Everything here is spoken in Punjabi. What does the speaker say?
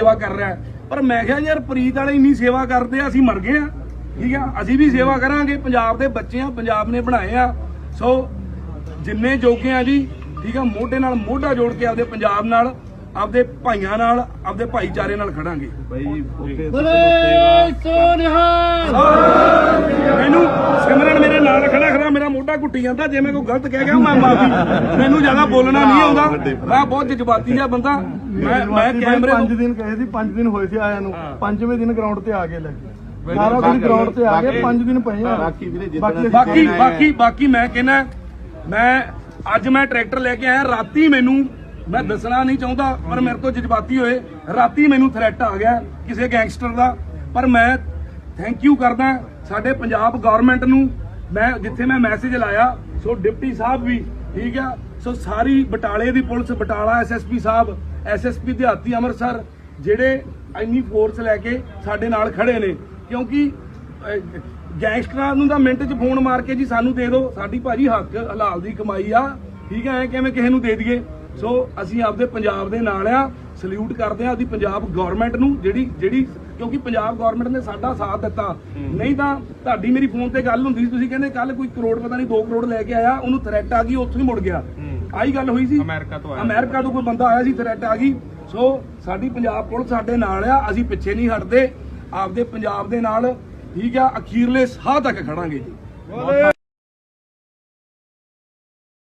ਸੇਵਾ ਕਰ ਰਿਹਾ। ਪਰ ਮੈਂ ਕਿਹਾ ਯਾਰ ਪ੍ਰੀਤ ਵਾਲੇ ਇੰਨੀ ਸੇਵਾ ਕਰਦੇ ਆ ਅਸੀਂ ਮਰ ਗਏ ਆ। ਠੀਕ ਆ? ਅਸੀਂ ਵੀ ਸੇਵਾ ਕਰਾਂਗੇ। ਪੰਜਾਬ ਦੇ ਬੱਚੇ ਆ ਪੰਜਾਬ ਨੇ ਬਣਾਏ ਆ। ਸੋ ਜਿੰਨੇ ਜੋਗੇ ਆ ਜੀ ਠੀਕ ਆ ਮੋਢੇ ਨਾਲ ਮੋਢਾ ਜੋੜ ਕੇ ਆਪਦੇ ਪੰਜਾਬ ਨਾਲ ਆਪਦੇ ਭਾਈਆਂ ਨਾਲ ਆਪਦੇ ਭਾਈਚਾਰੇ ਨਾਲ ਖੜਾਂਗੇ। ਮੈਨੂੰ ਸਿਮਰਨ ਮੇਰੇ ਨਾਲ ਖੜਾ ਖੜਾ ਮੇਰਾ ਮੋਢਾ ਘੁੱਟੀ ਜਾਂਦਾ। ਜੇ ਮੈਂ ਕੋਈ ਗਲਤ ਕਹਿ ਗਿਆ ਮੈਂ ਮਾਫੀ। ਮੈਨੂੰ ਜ਼ਿਆਦਾ ਬੋਲਣਾ ਨਹੀਂ ਆਉਂਦਾ। ਮੈਂ ਬਹੁਤ ਜਜ਼ਬਾਤੀ ਜਿਹਾ ਬੰਦਾ। ਮੈਂ ਮੈਂ ਕੈਮਰੇ ਪੰਜ ਦਿਨ ਕਹੇ ਸੀ ਪੰਜ ਦਿਨ ਹੋਏ ਸੀ ਆਇਆ ਨੂੰ। ਪੰਜਵੇਂ ਦਿਨ ਗਰਾਊਂਡ ਤੇ ਆ ਗਏ ਲੈ ਕੇ। ਸਾਰਾ ਦਿਨ ਗਰਾਊਂਡ ਤੇ ਆ ਗਏ ਪੰਜ ਦਿਨ ਪਏ ਆ। ਬਾਕੀ ਵੀਰੇ ਜਿੱਦਣ ਬਾਕੀ ਬਾਕੀ। ਬਾਕੀ ਬਾਕੀ ਮੈਂ ਕਹਿੰਦਾ ਮੈਂ ਅੱਜ ਮੈਂ ਟਰੈਕਟਰ ਲੈ ਕੇ ਆਇਆ ਰਾਤੀ ਮੈਨੂੰ ਮੈਂ ਦੱਸਣਾ ਨਹੀਂ ਚਾਹੁੰਦਾ ਪਰ ਮੇਰੇ ਤੋਂ ਜਜ਼ਬਾਤੀ ਹੋਏ ਰਾਤੀ ਮੈਨੂੰ ਥ੍ਰੈਟ ਆ ਗਿਆ ਕਿਸੇ ਗੈਂਗਸਟਰ ਦਾ। ਪਰ ਮੈਂ ਥੈਂਕ ਯੂ ਕਰਦਾ ਸਾਡੇ ਪੰਜਾਬ ਗਵਰਨਮੈਂਟ ਨੂੰ ਮੈਂ ਜਿੱਥੇ ਮੈਂ ਮੈਸੇਜ ਲਾਇਆ ਸੋ ਡਿਪਟੀ ਸਾਹਿਬ ਵੀ ਠੀਕ ਆ ਸੋ ਸਾਰੀ ਬਟਾਲੇ ਦੀ ਪੁਲਿਸ, ਬਟਾਲਾ ਐਸਐਸਪੀ ਸਾਹਿਬ ਐਸਐਸਪੀ ਦਿਹਾਤੀ ਅੰਮ੍ਰਿਤਸਰ, ਜਿਹੜੇ ਇੰਨੀ ਫੋਰਸ ਲੈ ਕੇ ਸਾਡੇ ਨਾਲ ਖੜੇ ਨੇ। ਕਿਉਂਕਿ ਗੈਂਗਸਟਰਾਂ ਨੂੰ ਤਾਂ ਮਿੰਟ 'ਚ ਫੋਨ ਮਾਰ ਕੇ ਜੀ ਸਾਨੂੰ ਦੇ ਦਿਓ। ਸਾਡੀ ਭਾਜੀ ਹੱਕ ਹਲਾਲ ਦੀ ਕਮਾਈ ਆ। ਠੀਕ ਹੈ, ਐ ਕਿਵੇਂ ਕਿਸੇ ਨੂੰ ਦੇ ਦਈਏ? ਸੋ ਅਸੀਂ ਆਪਦੇ ਪੰਜਾਬ ਦੇ ਨਾਲ ਆ। ਸਲੂਟ ਕਰਦੇ ਆ ਆਪਦੀ ਪੰਜਾਬ ਗਵਰਨਮੈਂਟ ਨੂੰ, ਜਿਹੜੀ ਜਿਹੜੀ ਕਿਉਂਕਿ ਪੰਜਾਬ ਗਵਰਨਮੈਂਟ ਨੇ ਸਾਡਾ ਸਾਥ ਦਿੱਤਾ। ਨਹੀਂ ਤਾਂ ਤੁਹਾਡੀ ਮੇਰੀ ਫੋਨ ਤੇ ਗੱਲ ਹੁੰਦੀ ਸੀ ਤੁਸੀਂ ਕਹਿੰਦੇ ਕੱਲ ਕੋਈ ਕਰੋੜ ਪਤਾ ਨਹੀਂ 2 ਕਰੋੜ ਲੈ ਕੇ ਆਇਆ ਉਹਨੂੰ ਥ੍ਰੈਟ ਆ ਗਈ ਉੱਥੋਂ ਹੀ ਮੁੜ ਗਿਆ। ਆਹੀ ਗੱਲ ਹੋਈ ਸੀ। ਅਮਰੀਕਾ ਤੋਂ ਆਇਆ। ਅਮਰੀਕਾ ਤੋਂ ਕੋਈ ਬੰਦਾ ਆਇਆ ਸੀ ਥ੍ਰੈਟ ਆ ਗਈ। ਸੋ ਸਾਡੀ ਪੰਜਾਬ ਪੁਲਿਸ ਸਾਡੇ ਨਾਲ ਆ ਅਸੀਂ ਪਿੱਛੇ ਨਹੀਂ ਹਟਦੇ। ਆਪਦੇ ਪੰਜਾਬ ਦੇ ਨਾਲ ਠੀਕ ਆ ਅਖੀਰਲੇ ਸਾਹ ਤੱਕ ਖੜਾਂਗੇ ਜੀ।